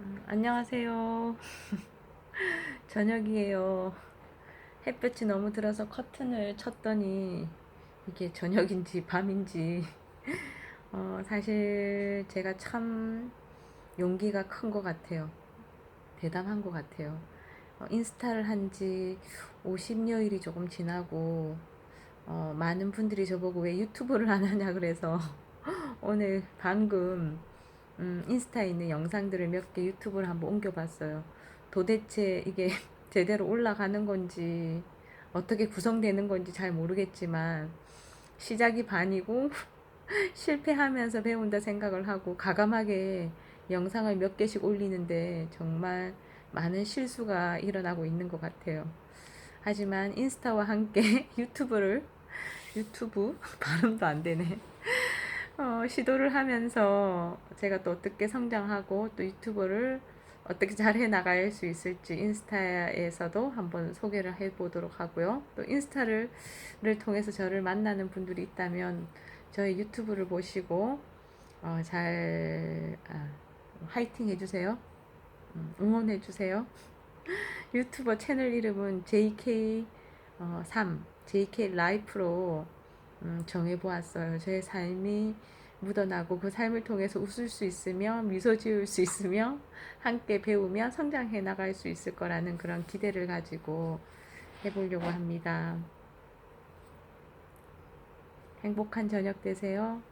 음, 안녕하세요. 저녁이에요. 햇볕이 너무 들어서 커튼을 쳤더니 이게 저녁인지 밤인지 어, 사실 제가 참 용기가 큰 것 같아요. 대단한 것 같아요. 어, 인스타를 한 지 50여일이 조금 지나고 어, 많은 분들이 저보고 왜 유튜브를 안 하냐 그래서 오늘 방금 음, 인스타에 있는 영상들을 몇 개 유튜브로 한번 옮겨봤어요. 도대체 이게 제대로 올라가는 건지 어떻게 구성되는 건지 잘 모르겠지만 시작이 반이고 실패하면서 배운다 생각을 하고 가감하게 영상을 몇 개씩 올리는데 정말 많은 실수가 일어나고 있는 것 같아요. 하지만 인스타와 함께 유튜브를 유튜브 발음도 안 되네. 어, 시도를 하면서 제가 또 어떻게 성장하고 또 유튜버를 어떻게 잘해 나갈 수 있을지 인스타에서도 한번 소개를 해 보도록 하고요. 또 인스타를 를 통해서 저를 만나는 분들이 있다면 저희 유튜브를 보시고 어, 잘 아, 화이팅 해주세요. 음, 응원해 주세요. 유튜버 채널 이름은 JK 어, 3 JK 라이프로 음, 정해보았어요. 제 삶이 묻어나고 그 삶을 통해서 웃을 수 있으며 미소 지을 수 있으며 함께 배우며 성장해 나갈 수 있을 거라는 그런 기대를 가지고 해보려고 합니다. 행복한 저녁 되세요.